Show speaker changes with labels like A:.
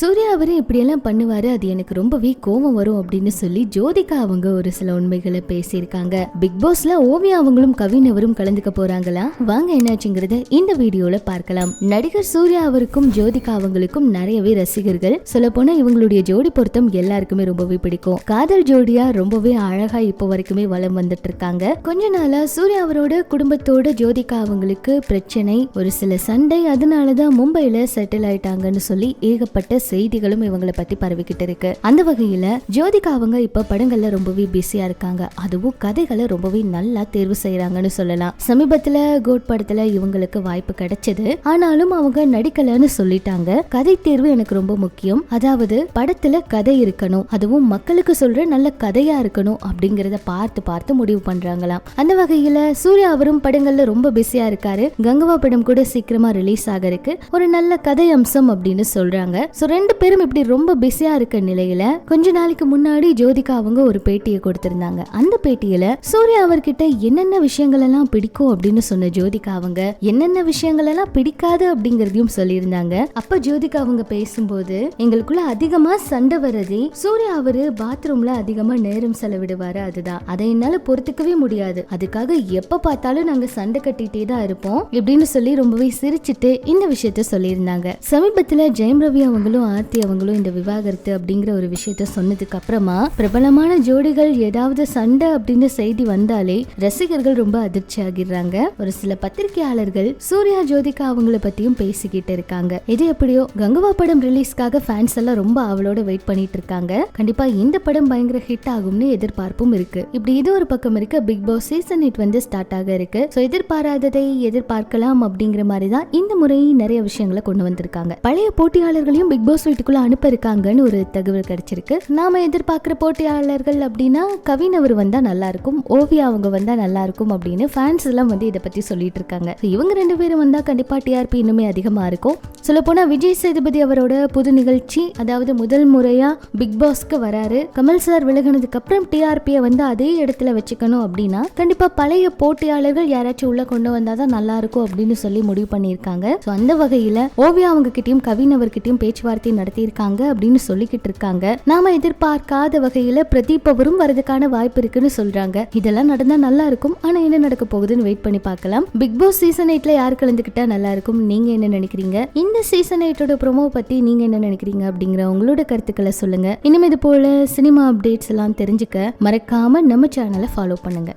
A: சூர்யா அவரே இப்படியெல்லாம் பண்ணுவாரு அது எனக்கு ரொம்பவே கோவம் வரும் அப்படின்னு சொல்லி ஜோதிகா அவங்க ஒரு சில உண்மைகளை பேசியிருக்காங்க. பிக் பாஸ்ல ஓவியா அவங்களும் கவின் அவரும் கலந்துக்க போறாங்களா? வாங்க என்னாச்சுங்கிறத இந்த வீடியோல பார்க்கலாம். நடிகர் சூர்யா அவருக்கும் ஜோதிகா அவங்களுக்கும் நிறையவே ரசிகர்கள். சொல்ல போனா இவங்களுடைய ஜோடி பொருத்தம் எல்லாருக்குமே ரொம்பவே பிடிக்கும். காதல் ஜோடியா ரொம்பவே அழகா இப்போ வரைக்குமே வலம் வந்துட்டு இருக்காங்க கொஞ்ச நாளா சூர்யா அவரோட குடும்பத்தோட ஜோதிகா அவங்களுக்கு பிரச்சனை ஒரு சில சண்டை அதனாலதான் மும்பையில செட்டில் ஆயிட்டாங்கன்னு சொல்லி ஏகப்பட்ட செய்திகளும் இவங்களை பத்தி பரவிக்கிட்டு இருக்கு. அந்த வகையில ஜோதிகா அவங்க இப்ப படங்கள்ல ரொம்பவே பிஸியா இருக்காங்க. அதுவும் கதைகளை ரொம்பவே நல்லா தேர்வு செய்யறாங்கன்னு சொல்லலாம். சமீபத்துல கோட் படத்துல இவங்களுக்கு வாய்ப்பு கிடைச்சது. ஆனாலும் அவங்க நடிக்கலன்னு சொல்லிட்டாங்க. கதை தேர்வு எனக்கு ரொம்ப முக்கியம். அதாவது படத்துல கதை இருக்கணும். அதுவும் மக்களுக்கு சொல்ற நல்ல கதையா இருக்கணும் அப்படிங்கறத பார்த்து பார்த்து முடிவு பண்றாங்களாம். அந்த வகையில சூர்யா அவரும் படங்கள்ல ரொம்ப பிஸியா இருக்காரு. கங்கவா படம் கூட சீக்கிரமா ரிலீஸ் ஆக இருக்கு ஒரு நல்ல கதை அம்சம் அப்படின்னு சொல்றாங்க. சுரேன் ரெண்டு பேரும் இப்படி ரொம்ப பிஸியா இருக்க நிலையில கொஞ்ச நாளைக்கு முன்னாடி ஜோதிகா அவங்க ஒரு பேட்டியை கொடுத்திருந்தாங்க. அந்த பேட்டியில சூர்யா அவர்கிட்ட என்னென்ன விஷயங்கள் எல்லாம் பிடிக்கும் அப்படின்னு சொன்ன ஜோதிகா அவங்க என்னென்ன விஷயங்கள் எல்லாம் பிடிக்காது அப்படிங்கறதையும் சொல்லியிருந்தாங்க. அப்ப ஜோதிகா அவங்க பேசும்போது எங்களுக்குள்ள அதிகமா சண்டை வர்றதே சூர்யா அவரு பாத்ரூம்ல அதிகமா நேரம் செலவிடுவாரு அதுதான். அதை என்னால பொறுத்துக்கவே முடியாது. அதுக்காக எப்ப பார்த்தாலும் நாங்க சண்டை கட்டிட்டே தான் இருப்போம் இப்படின்னு சொல்லி ரொம்பவே சிரிச்சிட்டு இந்த விஷயத்த சொல்லியிருந்தாங்க. சமீபத்துல ஜெயம் ரவி அவங்களும் ஆர்த்தி அவங்களும் இந்த விவாகரத்து அப்படிங்கிற ஒரு விஷயத்த சொன்னதுக்கு அப்புறமா பிரபலமான ஜோடிகள் ஏதாவது சண்டை அப்படின்னு செய்தி வந்தாலே ரசிகர்கள் ரொம்ப அதிர்ச்சி ஆகிடுறாங்க ஒரு சில பத்திரிகையாளர்கள் சூர்யா ஜோதிகா அவங்கள பத்தியும் பேசிக்கிட்டு இருக்காங்க. இது எப்படியோ கங்குவா படம் ரிலீஸ்க்காக ஃபேன்ஸ் எல்லாம் ரொம்ப அவளோட வெயிட் பண்ணிட்டு இருக்காங்க. கண்டிப்பா இந்த படம் பயங்கர ஹிட் ஆகும்னு எதிர்பார்ப்பும் இருக்கு. இப்படி இது ஒரு பக்கம் இருக்கு பிக் பாஸ் சீசன் எயிட் வந்து ஸ்டார்ட் ஆக இருக்கு. ஸோ எதிர்பாராததை எதிர்பார்க்கலாம் அப்படிங்கிற மாதிரி தான் இந்த முறை நிறைய விஷயங்களை கொண்டு வந்திருக்காங்க. பழைய போட்டியாளர்களையும் பிக் பாஸ் வீட்டுக்குள்ள அனுப்ப இருக்காங்கன்னு ஒரு தகவல் கிடைச்சிருக்கு. நாம எதிர்பார்க்குற போட்டியாளர்கள் அப்படின்னா கவின் அவர் வந்தா நல்லா இருக்கும் ஓவியா அவங்க வந்தா நல்லா இருக்கும் அப்படின்னு ஃபேன்ஸ் எல்லாம் வந்து இதை பத்தி சொல்லிட்டு இருக்காங்க. இவங்க ரெண்டு பேரும் வந்தா கண்டிப்பா டிஆர்பி இன்னுமே அதிகமா இருக்கும். சொல்ல போனா விஜய் சேதுபதி அவரோட புது நிகழ்ச்சி அதாவது முதல் முறையா பிக் பாஸ்க்கு வராரு. கமல் சார் விலகினதுக்கு அப்புறம் டிஆர்பியை வந்து அதே இடத்துல வச்சுக்கணும் அப்படின்னா கண்டிப்பா பழைய போட்டியாளர்கள் யாராச்சும் உள்ள கொண்டு வந்தாதான் நல்லா இருக்கும் அப்படின்னு சொல்லி முடிவு பண்ணியிருக்காங்க. ஸோ அந்த வகையில ஓவியா அவங்க கிட்டயும் கவின் அவர்கிட்டயும் பேச்சுவார்த்தை நடத்தியிருக்காங்க அப்படின்னு சொல்லிக்கிட்டு இருக்காங்க. நாம எதிர்பார்க்காத வகையில பிரதீப் அவரும் வரதுக்கான வாய்ப்பு இருக்குன்னு சொல்றாங்க. இதெல்லாம் நடந்தா நல்லா இருக்கும். ஆனா என்ன நடக்க போகுதுன்னு வெயிட் பண்ணி பார்க்கலாம். பிக் பாஸ் சீசன் எயிட்ல யார் கலந்துக்கிட்டா நல்லா இருக்கும்? நீங்க என்ன நினைக்கிறீங்க? இந்த சீசன் எயிட்டோட ப்ரோமோ பத்தி நீங்க என்ன நினைக்கிறீங்க? அப்படிங்கிற உங்களோட கருத்துக்களை சொல்லுங்க. இனிமே இது போல சினிமா அப்டேட்ஸ் எல்லாம் தெரிஞ்சுக்க மறக்காம நம்ம சேனலை ஃபாலோ பண்ணுங்க.